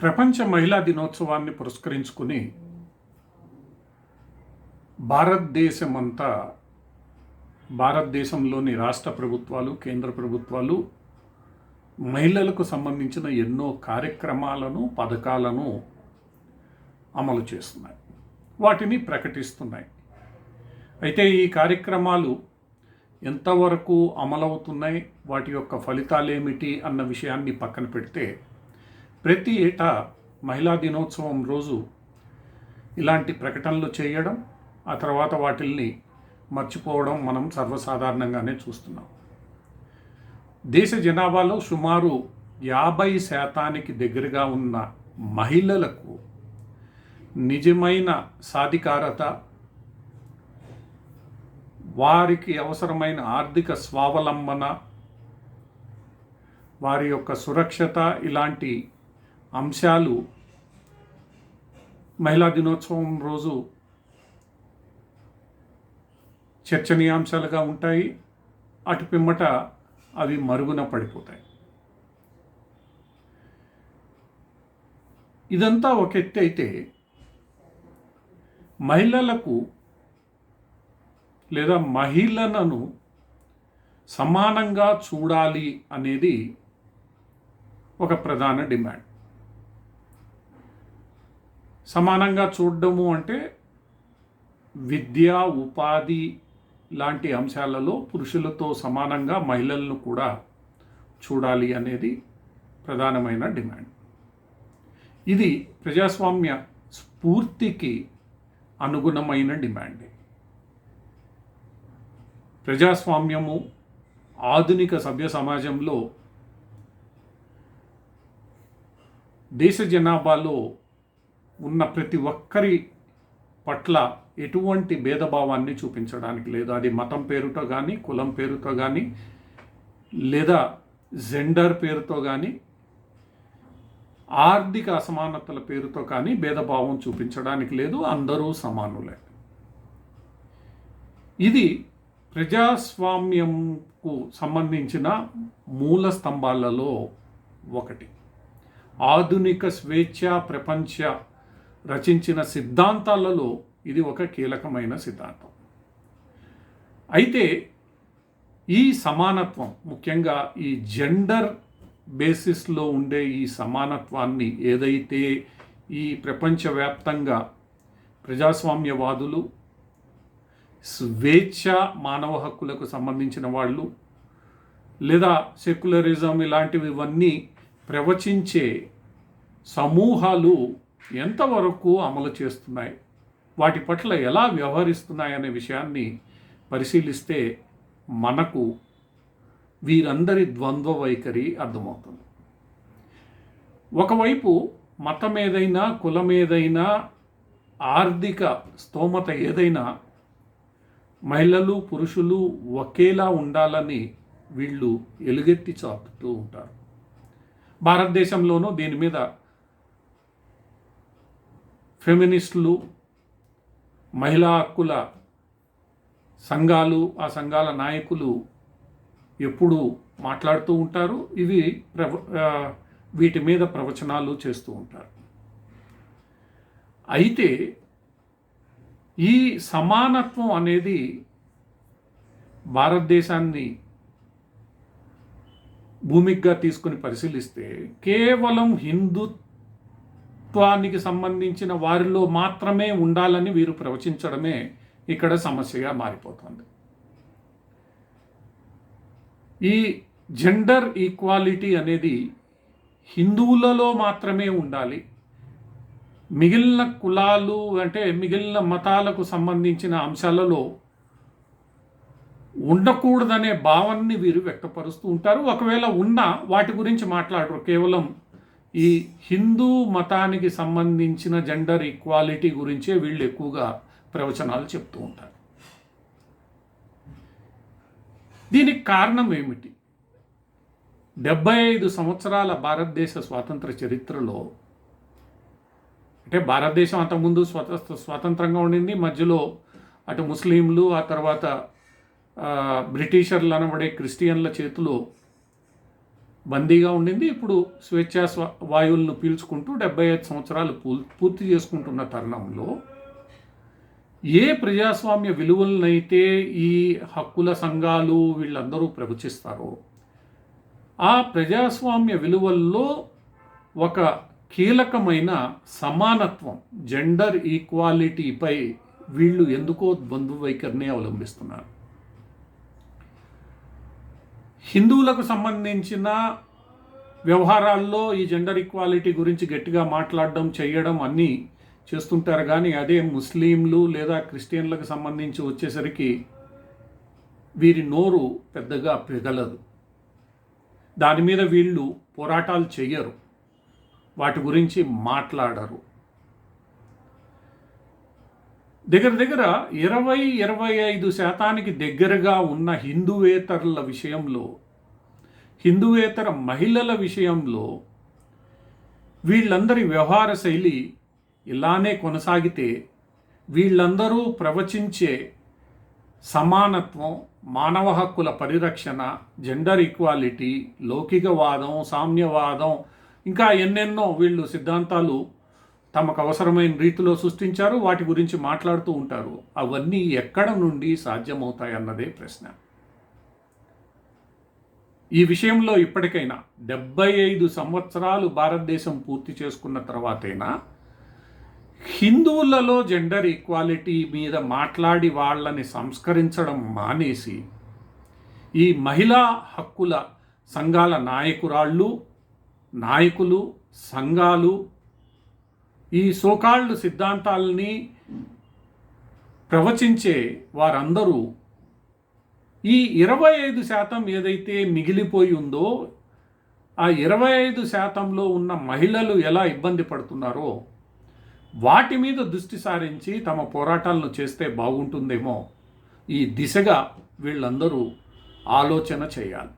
ప్రపంచ మహిళా దినోత్సవాన్ని పురస్కరించుకుని భారతదేశమంతా భారతదేశంలోని రాష్ట్ర ప్రభుత్వాలు కేంద్ర ప్రభుత్వాలు మహిళలకు సంబంధించిన ఎన్నో కార్యక్రమాలను పథకాలను అమలు చేస్తున్నాయి. వాటిని ప్రకటిస్తున్నాయి. అయితే ఈ కార్యక్రమాలు ఎంతవరకు అమలవుతున్నాయి? వాటి యొక్క ఫలితాలు ఏమిటి అన్న విషయాన్ని పక్కన పెడితే ప్రతి ఏటా మహిళా దినోత్సవం రోజు ఇలాంటి ప్రకటనలు చేయడం ఆ తర్వాత వాటిల్ని మర్చిపోవడం మనం సర్వసాధారణంగానే చూస్తున్నాం. దేశ జనాభాలో సుమారు యాభై శాతానికి దగ్గరగా ఉన్న మహిళలకు నిజమైన సాధికారత వారికి అవసరమైన ఆర్థిక స్వావలంబన వారి యొక్క సురక్షత ఇలాంటి అంశాలు మహిళా దినోత్సవం రోజు చర్చనీయాంశాలుగా ఉంటాయి. అటు పిమ్మట అవి మరుగున పడిపోతాయి. ఇదంతా ఒక ఎత్తు అయితే మహిళలకు లేదా మహిళలను సమానంగా చూడాలి అనేది ఒక ప్రధాన డిమాండ్. సమానంగా చూడడము అంటే విద్య ఉపాధి లాంటి అంశాలలో పురుషులతో సమానంగా మహిళలను కూడా చూడాలి అనేది ప్రధానమైన డిమాండ్. ఇది ప్రజాస్వామ్య స్ఫూర్తికి అనుగుణమైన డిమాండ్. ప్రజాస్వామ్యము ఆధునిక సభ్య సమాజంలో దేశ జనాభాలో ఉన్న ప్రతి ఒక్కరి పట్ల ఎటువంటి భేదభావాన్ని చూపించడానికి లేదు. అది మతం పేరుతో కానీ కులం పేరుతో కానీ లేదా జెండర్ పేరుతో కానీ ఆర్థిక అసమానతల పేరుతో కానీ భేదభావం చూపించడానికి లేదు. అందరూ సమానులే. ఇది ప్రజాస్వామ్యంకు సంబంధించిన మూల స్తంభాలలో ఒకటి. ఆధునిక స్వేచ్ఛ ప్రపంచ రచించిన సిద్ధాంతాలలో ఇది ఒక కీలకమైన సిద్ధాంతం. అయితే ఈ సమానత్వం ముఖ్యంగా ఈ జెండర్ బేసిస్లో ఉండే ఈ సమానత్వాన్ని ఏదైతే ఈ ప్రపంచవ్యాప్తంగా ప్రజాస్వామ్యవాదులు స్వేచ్ఛ మానవ హక్కులకు సంబంధించిన వాళ్ళు లేదా సెక్యులరిజం ఇలాంటివి ఇవన్నీ ప్రవచించే సమూహాలు ఎంతవరకు అమలు చేస్తున్నాయి? వాటి పట్ల ఎలా వ్యవహరిస్తున్నాయనే విషయాన్ని పరిశీలిస్తే మనకు వీరందరి ద్వంద్వ వైఖరి అర్థమవుతుంది. ఒకవైపు మతం ఏదైనా కులం ఏదైనా ఆర్థిక స్తోమత ఏదైనా మహిళలు పురుషులు ఒకేలా ఉండాలని వీళ్ళు ఎలుగెత్తి చాపుతూ ఉంటారు. భారతదేశంలోనూ దీని మీద ఫెమినిస్టులు మహిళా హక్కుల సంఘాలు ఆ సంఘాల నాయకులు ఎప్పుడు మాట్లాడుతూ ఉంటారు. ఇవి ప్రవ వీటి మీద ప్రవచనాలు చేస్తూ ఉంటారు. అయితే ఈ సమానత్వం అనేది భారతదేశాన్ని భూమిగా తీసుకుని పరిశీలిస్తే కేవలం ప్రభుత్వానికి సంబంధించిన వారిలో మాత్రమే ఉండాలని వీరు ప్రవచించడమే ఇక్కడ సమస్యగా మారిపోతుంది. ఈ జెండర్ ఈక్వాలిటీ అనేది హిందువులలో మాత్రమే ఉండాలి. మిగిలిన కులాలు అంటే మిగిలిన మతాలకు సంబంధించిన అంశాలలో ఉండకూడదనే భావాన్ని వీరు వ్యక్తపరుస్తూ ఉంటారు. ఒకవేళ ఉన్నా వాటి గురించి మాట్లాడరు. కేవలం ఈ హిందూ మతానికి సంబంధించిన జెండర్ ఈక్వాలిటీ గురించే వీళ్ళు ఎక్కువగా ప్రవచనాలు చెప్తూ ఉంటారు. దీనికి కారణం ఏమిటి? డెబ్బై ఐదు సంవత్సరాల భారతదేశ స్వాతంత్ర చరిత్రలో అంటే భారతదేశం అంతకుముందు స్వత స్వతంత్రంగా ఉండింది. మధ్యలో అటు ముస్లింలు ఆ తర్వాత బ్రిటిషర్లు అనబడే క్రిస్టియన్ల చేతిలో బందీగా ఉండింది. ఇప్పుడు స్వేచ్ఛా వాయువులను పీల్చుకుంటూ డెబ్బై ఐదు సంవత్సరాలు పూర్తి చేసుకుంటున్న తరుణంలో ఏ ప్రజాస్వామ్య విలువలనైతే ఈ హక్కుల సంఘాలు వీళ్ళందరూ ప్రవచిస్తారో ఆ ప్రజాస్వామ్య విలువల్లో ఒక కీలకమైన సమానత్వం జెండర్ ఈక్వాలిటీపై వీళ్ళు ఎందుకో ద్వంద్వ వైఖరిని అవలంబిస్తున్నారు. హిందువులకు సంబంధించిన వ్యవహారాల్లో ఈ జెండర్ ఈక్వాలిటీ గురించి గట్టిగా మాట్లాడడం చేయడం అన్నీ చేస్తుంటారు. కానీ అదే ముస్లింలు లేదా క్రిస్టియన్లకు సంబంధించి వచ్చేసరికి వీరి నోరు పెద్దగా పెగలదు. దాని మీద వీళ్ళు పోరాటాలు చెయ్యరు. వాటి గురించి మాట్లాడరు. దగ్గర దగ్గర ఇరవై ఇరవై ఐదు శాతానికి దగ్గరగా ఉన్న హిందువేతరుల విషయంలో హిందువేతర మహిళల విషయంలో వీళ్ళందరి వ్యవహార శైలి ఇలానే కొనసాగితే వీళ్ళందరూ ప్రవచించే సమానత్వం మానవ హక్కుల పరిరక్షణ జెండర్ ఈక్వాలిటీ లౌకికవాదం సామ్యవాదం ఇంకా ఎన్నెన్నో వీళ్ళు సిద్ధాంతాలు తమకు అవసరమైన రీతిలో సృష్టించారు వాటి గురించి మాట్లాడుతూ ఉంటారు. అవన్నీ ఎక్కడ నుండి సాధ్యమవుతాయన్నదే ప్రశ్న. ఈ విషయంలో ఇప్పటికైనా డెబ్బై ఐదు సంవత్సరాలు భారతదేశం పూర్తి చేసుకున్న తర్వాతైనా హిందువులలో జెండర్ ఈక్వాలిటీ మీద మాట్లాడి వాళ్ళని సంస్కరించడం మానేసి ఈ మహిళా హక్కుల సంఘాల నాయకురాళ్ళు నాయకులు సంఘాలు ఈ సోకాళ్ళు సిద్ధాంతాలని ప్రవచించే వారందరూ ఈ ఇరవై ఐదు శాతం ఏదైతే మిగిలిపోయి ఉందో ఆ ఇరవై ఐదు శాతంలో ఉన్న మహిళలు ఎలా ఇబ్బంది పడుతున్నారో వాటి మీద దృష్టి సారించి తమ పోరాటాలను చేస్తే బాగుంటుందేమో ఈ దిశగా వీళ్ళందరూ ఆలోచన చేయాలి.